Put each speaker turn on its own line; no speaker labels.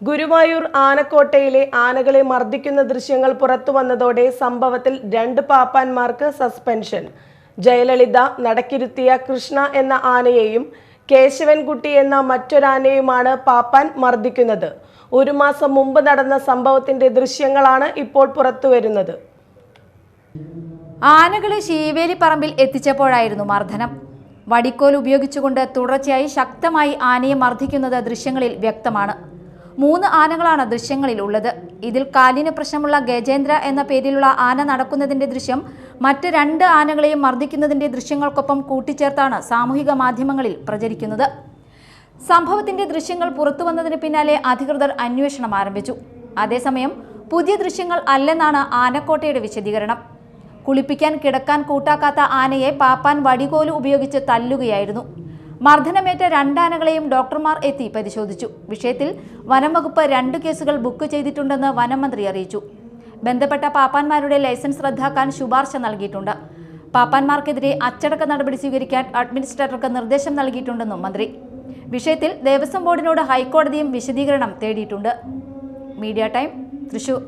ഗുരുവായൂർ ആനക്കോട്ടയിലെ ആനകളെ മർദ്ദിക്കുന്ന ദൃശ്യങ്ങൾ പുറത്തു വന്നതോടെ സംഭവത്തിൽ രണ്ട് പാപ്പാന്മാർക്ക് സസ്പെൻഷൻ. ജയലളിത നടക്കിരുത്തിയ കൃഷ്ണ എന്ന ആനയെയും കേശവൻകുട്ടി എന്ന മറ്റൊരാനയുമാണ് പാപ്പാൻ മർദ്ദിക്കുന്നത്. ഒരു മാസം മുമ്പ് നടന്ന സംഭവത്തിന്റെ ദൃശ്യങ്ങളാണ് ഇപ്പോൾ പുറത്തുവരുന്നത്
ആനകളെ ശീവേലി പറമ്പിൽ എത്തിച്ചപ്പോഴായിരുന്നു മർദ്ദനം. വടിക്കോൽ ഉപയോഗിച്ചുകൊണ്ട് തുടർച്ചയായി ശക്തമായി ആനയെ മർദ്ദിക്കുന്നത് ദൃശ്യങ്ങളിൽ വ്യക്തമാണ്. മൂന്ന് ആനകളാണ് ദൃശ്യങ്ങളിൽ ഉള്ളത് ഇതിൽ കാലിന് പ്രശ്നമുള്ള ഗജേന്ദ്ര എന്ന പേരിലുള്ള ആന നടക്കുന്നതിന്റെ ദൃശ്യം മറ്റ് രണ്ട് ആനകളെയും മർദ്ദിക്കുന്നതിന്റെ ദൃശ്യങ്ങൾക്കൊപ്പം കൂട്ടിച്ചേർത്താണ് സാമൂഹിക മാധ്യമങ്ങളിൽ പ്രചരിക്കുന്നത്. സംഭവത്തിന്റെ ദൃശ്യങ്ങൾ പുറത്തു വന്നതിന് പിന്നാലെ അധികൃതർ അന്വേഷണം ആരംഭിച്ചു. അതേസമയം പുതിയ ദൃശ്യങ്ങൾ അല്ലെന്നാണ് ആനക്കോട്ടയുടെ വിശദീകരണം. കുളിപ്പിക്കാൻ കിടക്കാൻ കൂട്ടാക്കാത്ത ആനയെ പാപ്പാൻ വടികോലു ഉപയോഗിച്ച് തല്ലുകയായിരുന്നു. മർദ്ദനമേറ്റ രണ്ടാനകളെയും ഡോക്ടർമാർ എത്തി പരിശോധിച്ചു. വിഷയത്തിൽ വനം വകുപ്പ് രണ്ട് കേസുകൾ ബുക്ക് ചെയ്തിട്ടുണ്ടെന്ന് വനം മന്ത്രി അറിയിച്ചു. ബന്ധപ്പെട്ട പാപ്പാന്മാരുടെ ലൈസൻസ് റദ്ദാക്കാൻ ശുപാർശ നൽകിയിട്ടുണ്ട്. പാപ്പാന്മാർക്കെതിരെ അച്ചടക്ക നടപടി സ്വീകരിക്കാൻ അഡ്മിനിസ്ട്രേറ്റർക്ക് നിർദ്ദേശം നൽകിയിട്ടുണ്ടെന്നും മന്ത്രി. വിഷയത്തിൽ ദേവസ്വം ബോർഡിനോട് ഹൈക്കോടതിയും വിശദീകരണം തേടിയിട്ടുണ്ട്. Media time Thrissur.